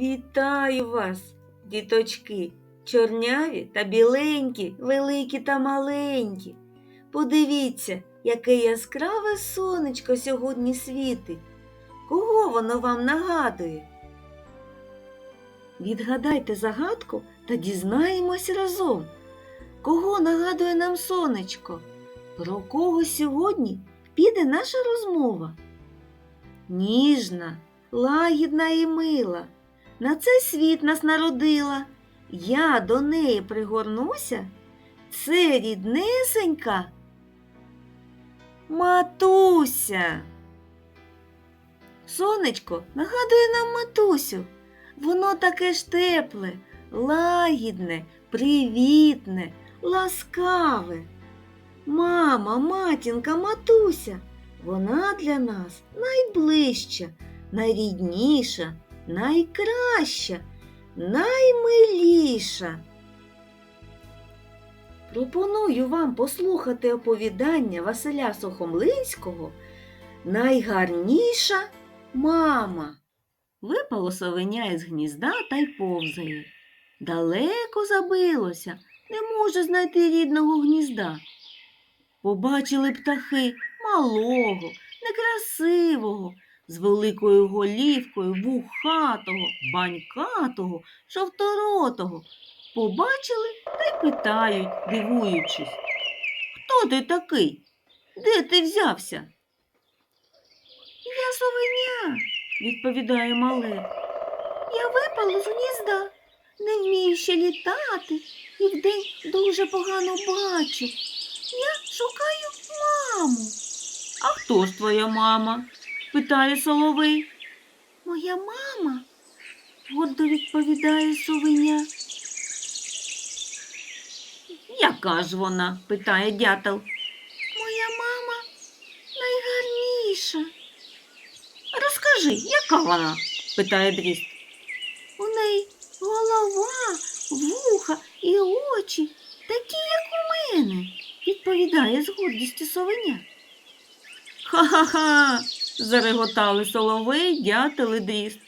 Вітаю вас, діточки, чорняві та біленькі, великі та маленькі. Подивіться, яке яскраве сонечко сьогодні світить. Кого воно вам нагадує? Відгадайте загадку та дізнаємось разом. Кого нагадує нам сонечко? Про кого сьогодні піде наша розмова? Ніжна, лагідна і мила. На цей світ нас народила. Я до неї пригорнуся. Це ріднесенька. Матуся. Сонечко нагадує нам матусю. Воно таке ж тепле, лагідне, привітне, ласкаве. Мама, матінка, матуся. Вона для нас найближча, найрідніша, найкраща, наймиліша. Пропоную вам послухати оповідання Василя Сухомлинського Найгарніша мама. Випало совеня із гнізда та й повзає. Далеко забилося, не може знайти рідного гнізда. Побачили птахи малого, некрасивого, з великою голівкою, вухатого, банькатого, жовторотого. Побачили та й питають, дивуючись. Хто ти такий? Де ти взявся? Я совеня, відповідає мале. Я випала з гнізда, не вмію ще літати і вдень дуже погано бачу. Я шукаю маму. А хто ж твоя мама? Питає соловей. Моя мама, гордо відповідає совеня. Яка ж вона? питає дятел. Моя мама найгарніша. Розкажи, яка вона? питає дріст. У неї голова, вуха і очі такі, як у мене, відповідає з гордістю совеня. Ха-ха-ха. Зареготали соловей, дятел і дріст.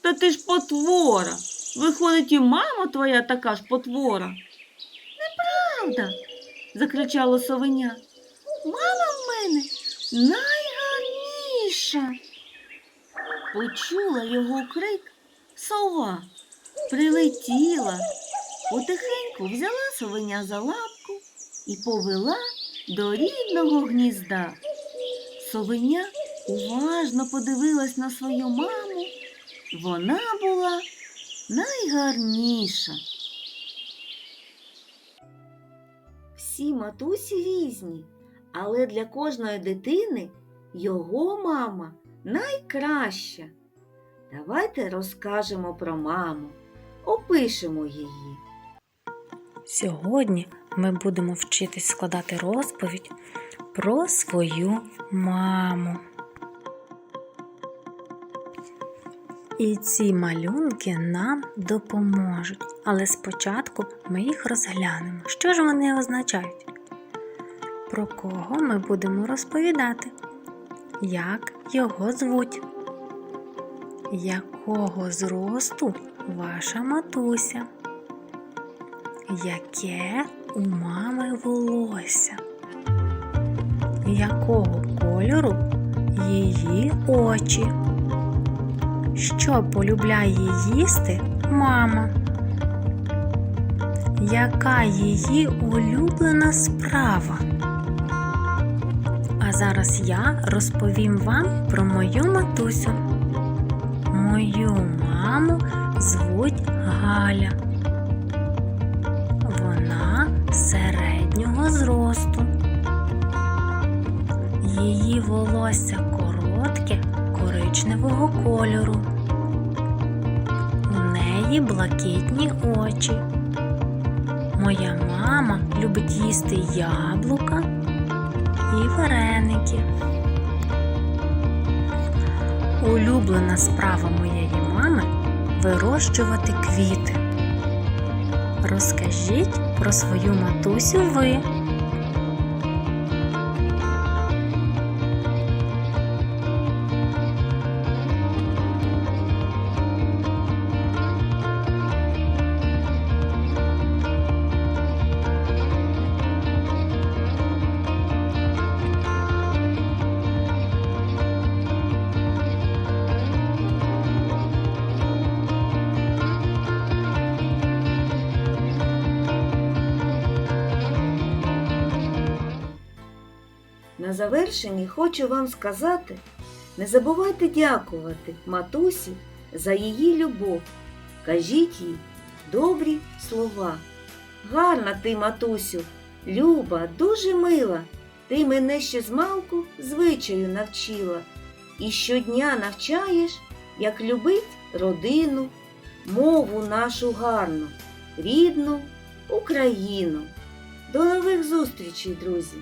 Та ти ж потвора. Виходить, і мама твоя така ж потвора. Неправда, закричало совеня. Мама в мене найгарніша. Почула його крик сова, прилетіла, потихеньку взяла совеня за лапку і повела до рідного гнізда. Совеня уважно подивилась на свою маму. Вона була найгарніша. Всі матусі різні, але для кожної дитини його мама найкраща. Давайте розкажемо про маму, опишемо її. Сьогодні ми будемо вчитись складати розповідь про свою маму. І ці малюнки нам допоможуть, але спочатку ми їх розглянемо. Що ж вони означають? Про кого ми будемо розповідати? Як його звуть? Якого зросту ваша матуся? Яке у мами волосся? Якого кольору її очі? Що полюбляє їсти мама? Яка її улюблена справа? А зараз я розповім вам про мою матусю. Мою маму звуть Галя. Вона середнього зросту. Її волосся коротке коричневого кольору. У неї блакитні очі. Моя мама любить їсти яблука і вареники. Улюблена справа моєї мами вирощувати квіти. Розкажіть про свою матусю ви. На завершенні хочу вам сказати, не забувайте дякувати матусі за її любов. Кажіть їй добрі слова. Гарна ти, матусю, люба, дуже мила. Ти мене ще з малку звичаю навчила. І щодня навчаєш, як любить родину, мову нашу гарну, рідну Україну. До нових зустрічей, друзі!